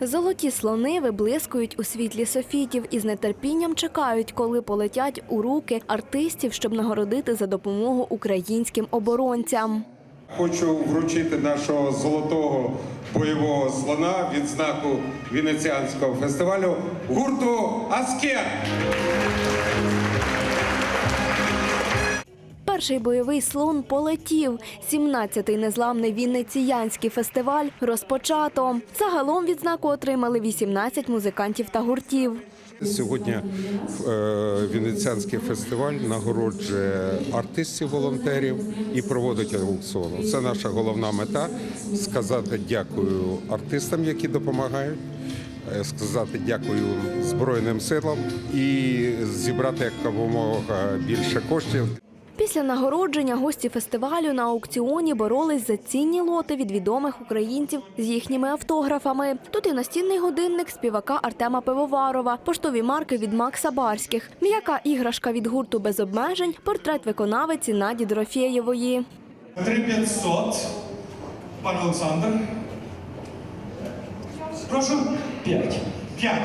Золоті слони виблискують у світлі софітів і з нетерпінням чекають, коли полетять у руки артистів, щоб нагородити за допомогу українським оборонцям. Хочу вручити нашого золотого бойового слона відзнаку венеціанського фестивалю гурту Аскет. Перший бойовий слон полетів. 17-й незламний вінниціянський фестиваль розпочато. Загалом відзнаку отримали 18 музикантів та гуртів. Сьогодні е, Венеціанський фестиваль нагороджує артистів, волонтерів і проводить аукціон. Це наша головна мета сказати дякую артистам, які допомагають. е, Сказати дякую Збройним силам і зібрати якомога більше коштів Після нагородження гості фестивалю на аукціоні боролись за цінні лоти від відомих українців з їхніми автографами. Тут і настінний годинник співака Артема Пивоварова, поштові марки від Макса Барських, м'яка іграшка від гурту без обмежень, портрет виконавиці Наді Дорофєєвої. 3500. Пан Олександр. Прошу. 5. 5.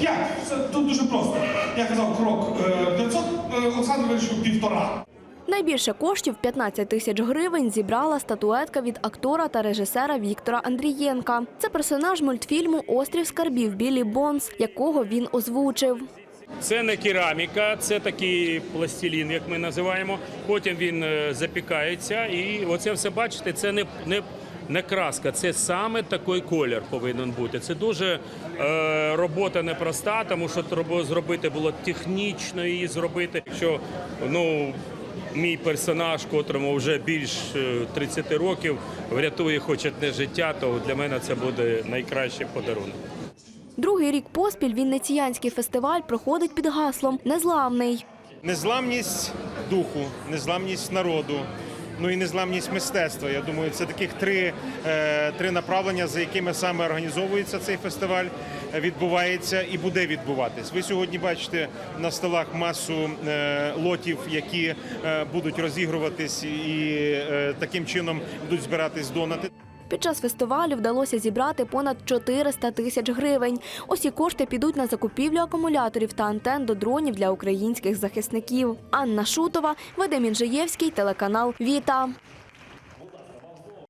5. Це тут дуже просто. Я казав крок е, 500, е, Олександр вирішив півтора. Найбільше коштів 15 тисяч гривень зібрала статуетка від актора та режисера Віктора Андрієнка. Це персонаж мультфільму Острів скарбів Білі Бонс, якого він озвучив. Це не кераміка, це такий пластилін, як ми називаємо. Потім він е, запікається, і оце все бачите, це не, не, не краска, це саме такий колір повинен бути. Це дуже е, робота непроста, тому що зробити було технічно її зробити. Що ну. Мій персонаж, котрому вже більш е, 30 років, врятує хоч одне життя, то для мене це буде найкращий подарунок. Другий рік поспіль Вінниціянський фестиваль проходить під гаслом Незламний. Незламність духу, незламність народу, ну і незламність мистецтва. Я думаю, це таких три, е, три направлення, за якими саме організовується цей фестиваль, е, відбувається і буде відбуватись. Ви сьогодні бачите на столах масу е, лотів, які будуть розігруватись і таким чином будуть збиратись донати. Під час фестивалю вдалося зібрати понад 400 тисяч гривень. Усі кошти підуть на закупівлю акумуляторів та антен до дронів для українських захисників. Анна Шутова, Вадим Інжиєвський, телеканал Віта.